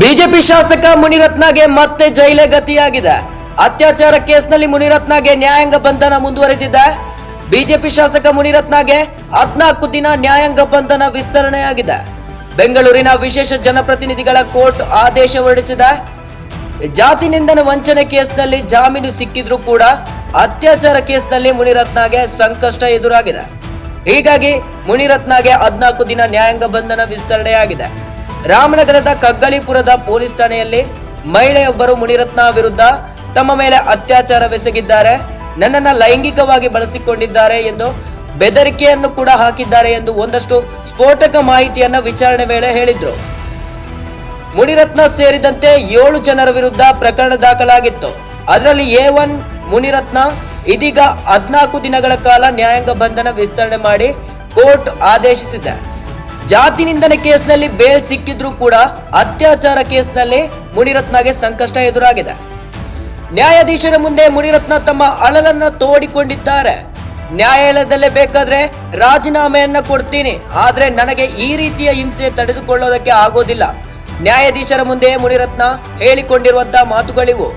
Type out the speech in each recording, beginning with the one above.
BJP ಶಾಸಕ ಮುನಿರತ್ನಗೆ ಮತ್ತೆ ಜೈಲೇ ಗತಿಯಾಗಿದೆ. ಅತ್ಯಾಚಾರ ಕೇಸ್ನಲ್ಲಿ ಮುನಿರತ್ನಗೆ ನ್ಯಾಯಾಂಗ ಬಂಧನ ಮುಂದುವರೆದಿದೆ. ಬಿಜೆಪಿ ಶಾಸಕ ಮುನಿರತ್ನಗೆ ಹದ್ನಾಲ್ಕು ದಿನ ನ್ಯಾಯಾಂಗ ಬಂಧನ ವಿಸ್ತರಣೆಯಾಗಿದೆ. ಬೆಂಗಳೂರಿನ ವಿಶೇಷ ಜನಪ್ರತಿನಿಧಿಗಳ ಕೋರ್ಟ್ ಆದೇಶ ಹೊರಡಿಸಿದೆ. ಜಾತಿ ನಿಂದನ ವಂಚನೆ ಕೇಸ್ನಲ್ಲಿ ಜಾಮೀನು ಸಿಕ್ಕಿದ್ರೂ ಕೂಡ ಅತ್ಯಾಚಾರ ಕೇಸ್ನಲ್ಲಿ ಮುನಿರತ್ನಗೆ ಸಂಕಷ್ಟ ಎದುರಾಗಿದೆ. ಹೀಗಾಗಿ ಮುನಿರತ್ನಗೆ ಹದ್ನಾಲ್ಕು ದಿನ ನ್ಯಾಯಾಂಗ ಬಂಧನ ವಿಸ್ತರಣೆಯಾಗಿದೆ. ರಾಮನಗರದ ಕಗ್ಗಲಿಪುರದ ಪೊಲೀಸ್ ಠಾಣೆಯಲ್ಲಿ ಮಹಿಳೆಯೊಬ್ಬರು ಮುನಿರತ್ನ ವಿರುದ್ಧ ತಮ್ಮ ಮೇಲೆ ಅತ್ಯಾಚಾರವೆಸಗಿದ್ದಾರೆ. ನನ್ನನ್ನ ಲೈಂಗಿಕವಾಗಿ ಬಳಸಿಕೊಂಡಿದ್ದಾರೆ ಎಂದು ಬೆದರಿಕೆಯನ್ನು ಕೂಡ ಹಾಕಿದ್ದಾರೆ ಎಂದು ಒಂದಷ್ಟು ಸ್ಫೋಟಕ ಮಾಹಿತಿಯನ್ನ ವಿಚಾರಣೆ ವೇಳೆ ಹೇಳಿದ್ರು. ಮುನಿರತ್ನ ಸೇರಿದಂತೆ ಏಳು ಜನರ ವಿರುದ್ಧ ಪ್ರಕರಣ ದಾಖಲಾಗಿತ್ತು. ಅದರಲ್ಲಿ ಎ ಒನ್ ಮುನಿರತ್ನ, ಇದೀಗ ಹದ್ನಾಲ್ಕು ದಿನಗಳ ಕಾಲ ನ್ಯಾಯಾಂಗ ಬಂಧನ ವಿಸ್ತರಣೆ ಮಾಡಿ ಕೋರ್ಟ್ ಆದೇಶಿಸಿದೆ. ಜಾತಿ ನಿಂದನೆ ಕೇಸ್ನಲ್ಲಿ ಬೇಲ್ ಸಿಕ್ಕಿದ್ರೂ ಕೂಡ ಅತ್ಯಾಚಾರ ಕೇಸ್ನಲ್ಲಿ ಮುನಿರತ್ನಗೆ ಸಂಕಷ್ಟ ಎದುರಾಗಿದೆ. ನ್ಯಾಯಾಧೀಶರ ಮುಂದೆ ಮುನಿರತ್ನ ತಮ್ಮ ಅಳಲನ್ನ ತೋಡಿಕೊಂಡಿದ್ದಾರೆ. ನ್ಯಾಯಾಲಯದಲ್ಲೇ ಬೇಕಾದ್ರೆ ರಾಜೀನಾಮೆಯನ್ನ ಕೊಡ್ತೀನಿ. ಆದ್ರೆ ನನಗೆ ಈ ರೀತಿಯ ಹಿಂಸೆ ತಡೆದುಕೊಳ್ಳೋದಕ್ಕೆ ಆಗೋದಿಲ್ಲ. ನ್ಯಾಯಾಧೀಶರ ಮುಂದೆ ಮುನಿರತ್ನ ಹೇಳಿಕೊಂಡಿರುವಂತಹ ಮಾತುಗಳಿವು.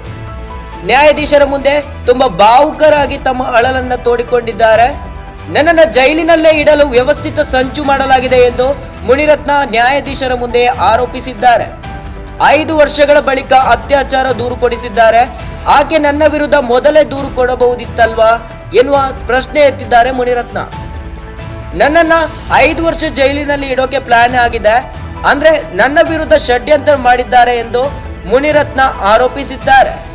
ನ್ಯಾಯಾಧೀಶರ ಮುಂದೆ ತುಂಬಾ ಭಾವುಕರಾಗಿ ತಮ್ಮ ಅಳಲನ್ನ ತೋಡಿಕೊಂಡಿದ್ದಾರೆ. ನನ್ನನ್ನ ಜೈಲಿನಲ್ಲೇ ಇಡಲು ವ್ಯವಸ್ಥಿತ ಸಂಚು ಮಾಡಲಾಗಿದೆ ಎಂದು ಮುನಿರತ್ನ ನ್ಯಾಯಾಧೀಶರ ಮುಂದೆ ಆರೋಪಿಸಿದ್ದಾರೆ. ಐದು ವರ್ಷಗಳ ಬಳಿಕ ಅತ್ಯಾಚಾರ ದೂರು ಕೊಡಿಸಿದ್ದಾರೆ. ಆಕೆ ನನ್ನ ವಿರುದ್ಧ ಮೊದಲೇ ದೂರು ಕೊಡಬಹುದಿತ್ತಲ್ವಾ ಎನ್ನುವ ಪ್ರಶ್ನೆ ಎತ್ತಿದ್ದಾರೆ ಮುನಿರತ್ನ. ನನ್ನನ್ನ ಐದು ವರ್ಷ ಜೈಲಿನಲ್ಲಿ ಇಡೋಕೆ ಪ್ಲಾನ್ ಆಗಿದೆ. ಅಂದ್ರೆ ನನ್ನ ವಿರುದ್ಧ ಷಡ್ಯಂತ್ರ ಮಾಡಿದ್ದಾರೆ ಎಂದು ಮುನಿರತ್ನ ಆರೋಪಿಸಿದ್ದಾರೆ.